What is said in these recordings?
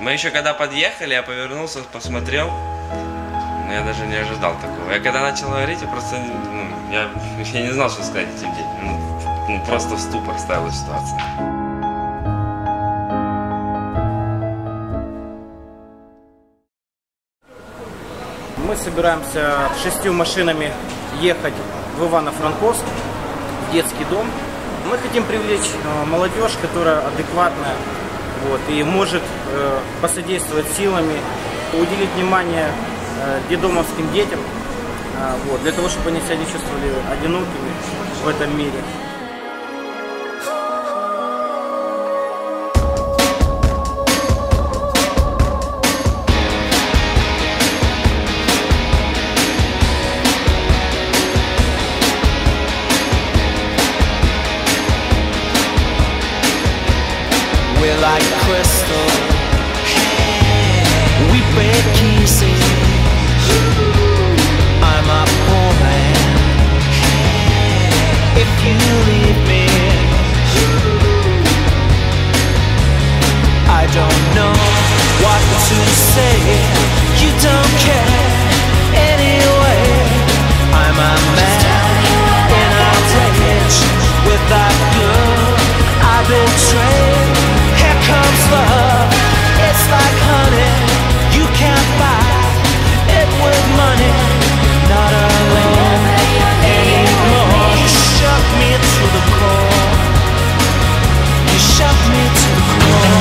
Мы еще когда подъехали, я повернулся, посмотрел, но я даже не ожидал такого. Я когда начал говорить, я просто, ну, я, я не знал, что сказать этим детям. Ну, ну, просто в ступор ставила ситуация. Мы собираемся шестью машинами ехать в Ивано-Франковск, в детский дом. Мы хотим привлечь э, молодежь, которая адекватная вот, и может посодействовать силами, уделить внимание э, детдомовским детям, э, вот, для того, чтобы они себя не чувствовали одинокими в этом мире. Like crystal. We. I'm a poor man. If you leave me, I don't know what to say. To the core. You shook me to the core.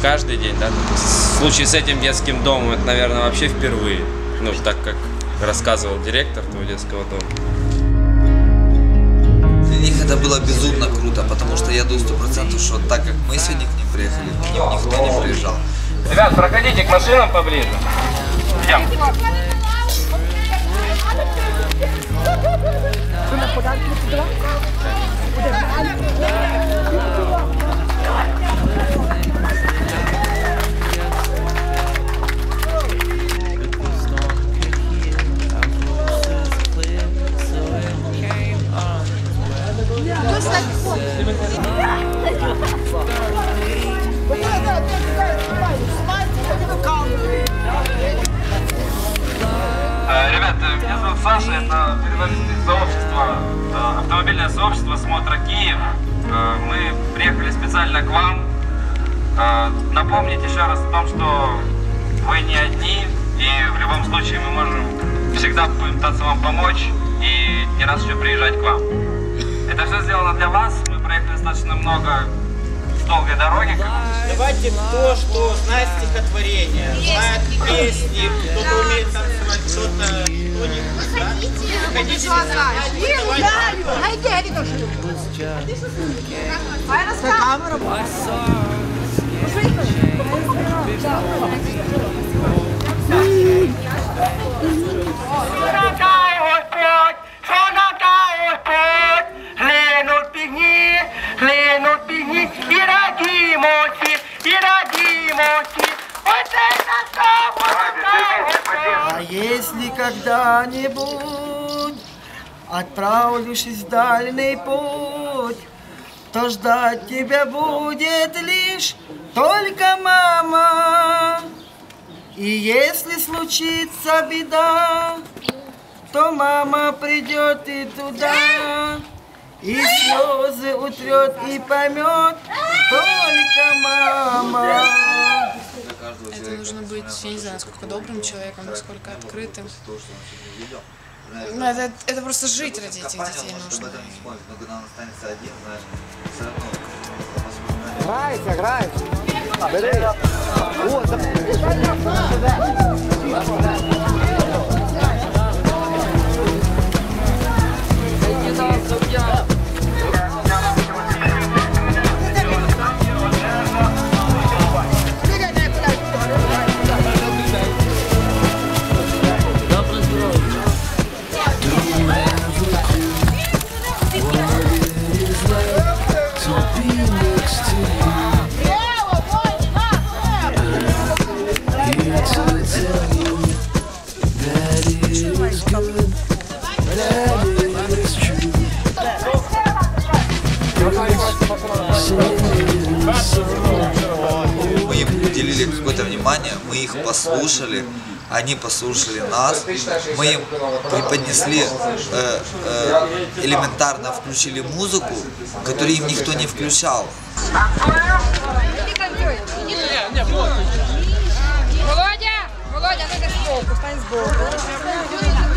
Каждый день, да. В случае с этим детским домом это, наверное, вообще впервые. Ну, так как рассказывал директор того детского дома. Для них это было безумно круто, потому что я думаю сто процентов, что так как мы сегодня к ним приехали, к ним никто не приезжал. Ребят, проходите к машинам поближе. Идем. Э, Ребят, э, меня зовут Саша, это предводитель сообщества, э, автомобильное сообщество «Смотра Киев». Э, Мы приехали специально к вам э, напомнить еще раз о том, что вы не одни, и в любом случае мы можем всегда пытаться вам помочь и не раз еще приезжать к вам. Это все сделано для вас. Мы проехали достаточно много с долгой дороги. Давайте кто что знает стихотворение, знает песни, кто-то умеет танцевать, кто-то что-нибудь, да? Приходите, надай Отправившись в дальний путь, то ждать тебя будет лишь только мама. И если случится беда, то мама придет и туда, и слезы утрет и поймет только мама. Это нужно быть, я не знаю, насколько добрым человеком, насколько открытым. Ну, это, это просто жить ради этих детей нужно. этом не вспомнить, но когда он останется один, знаешь, все равно. Грайся, грайся. Мы послушали, они послушали нас, мы им преподнесли, э, э, элементарно включили музыку, которую им никто не включал. Володя! Володя, ну йди збоку, стань збоку.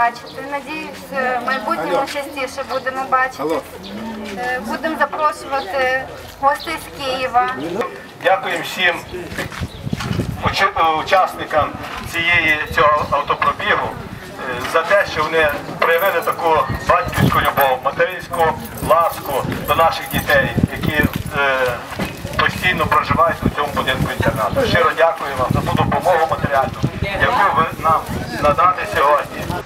Бачити. Надіюсь, в майбутньому частіше будемо бачити. Е, Будемо запрошувати гостей з Києва. Дякуємо всім е, учасникам цієї цього автопробігу е, за те, що вони проявили таку батьківську любов, материнську ласку до наших дітей, які е, постійно проживають у цьому будинку інтернату. Щиро дякую вам за ту допомогу матеріальну, яку ви нам надали сьогодні.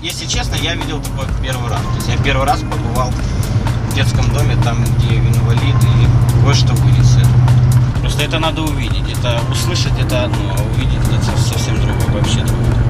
Если честно, я видел такое первый раз. То есть я первый раз побывал в детском доме, там, где инвалиды, и кое-что вынес. Просто это надо увидеть. Это услышать это одно, а увидеть это совсем другое, вообще другое.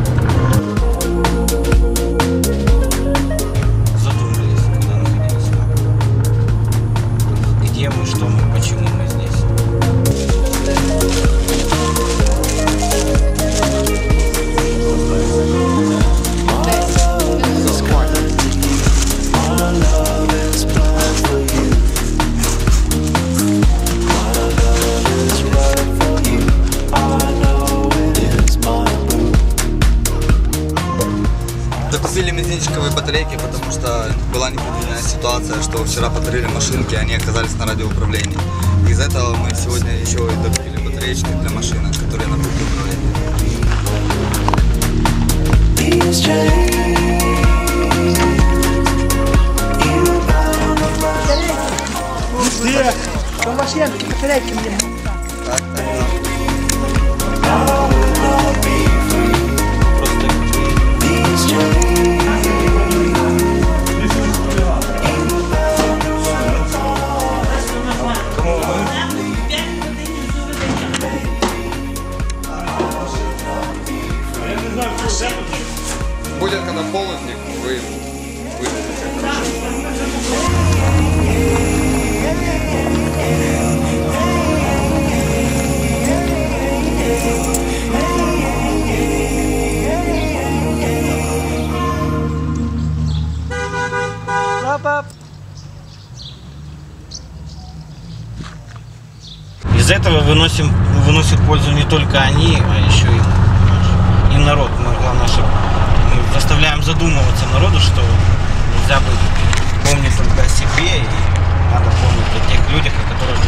Литровой батарейки, потому что была непредвиденная ситуация, что вчера подарили машинки, они оказались на радиоуправлении. Из этого мы сегодня еще и докупили батареечки для машинок, которые на пульте управления. Где? По машинке, батарейки мне. Этого выносим, выносят пользу не только они, а еще и, и народ. Мы, главное, что мы заставляем задумываться народу, что нельзя быть помнить только о себе, и надо помнить о тех людях, о которых